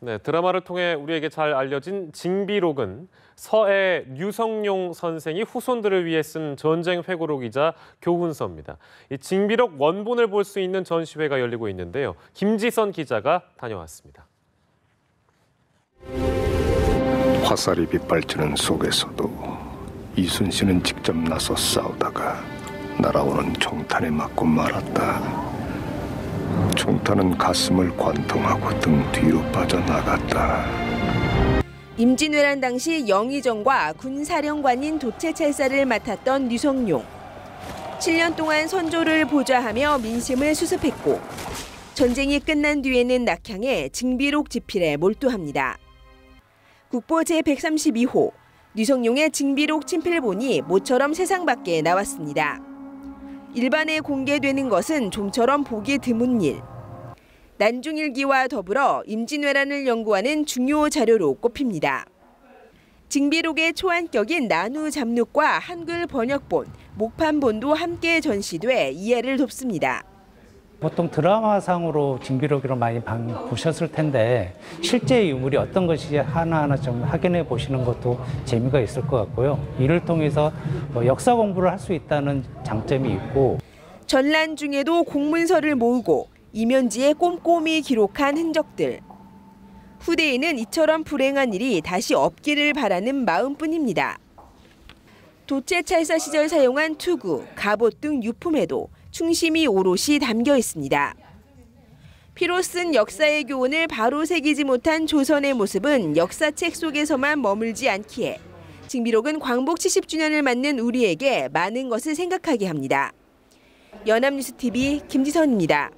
네, 드라마를 통해 우리에게 잘 알려진 징비록은 서해 류성룡 선생이 후손들을 위해 쓴 전쟁 회고록이자 교훈서입니다. 이 징비록 원본을 볼 수 있는 전시회가 열리고 있는데요. 김지선 기자가 다녀왔습니다. 화살이 빗발치는 속에서도 이순신은 직접 나서 싸우다가 날아오는 총탄에 맞고 말았다. 총탄은 가슴을 관통하고 등 뒤로 빠져나갔다. 임진왜란 당시 영의정과 군사령관인 도채찰사를 맡았던 류성룡. 7년 동안 선조를 보좌하며 민심을 수습했고 전쟁이 끝난 뒤에는 낙향해 징비록 집필에 몰두합니다. 국보 제132호 류성룡의 징비록 친필본이 모처럼 세상 밖에 나왔습니다. 일반에 공개되는 것은 좀처럼 보기 드문 일. 난중일기와 더불어 임진왜란을 연구하는 중요 자료로 꼽힙니다. 징비록의 초안격인 나누 잡록과 한글 번역본, 목판본도 함께 전시돼 이해를 돕습니다. 보통 드라마상으로 징비록으로 많이 방- 보셨을 텐데 실제 유물이 어떤 것인지 하나하나 좀 확인해 보시는 것도 재미가 있을 것 같고요. 이를 통해서 뭐 역사 공부를 할 수 있다는 장점이 있고 전란 중에도 공문서를 모으고 이면지에 꼼꼼히 기록한 흔적들. 후대에는 이처럼 불행한 일이 다시 없기를 바라는 마음뿐입니다. 도채찰사 시절 사용한 투구, 갑옷 등 유품에도 충심이 오롯이 담겨 있습니다. 피로 쓴 역사의 교훈을 바로 새기지 못한 조선의 모습은 역사책 속에서만 머물지 않기에 징비록은 광복 70주년을 맞는 우리에게 많은 것을 생각하게 합니다. 연합뉴스TV 김지선입니다.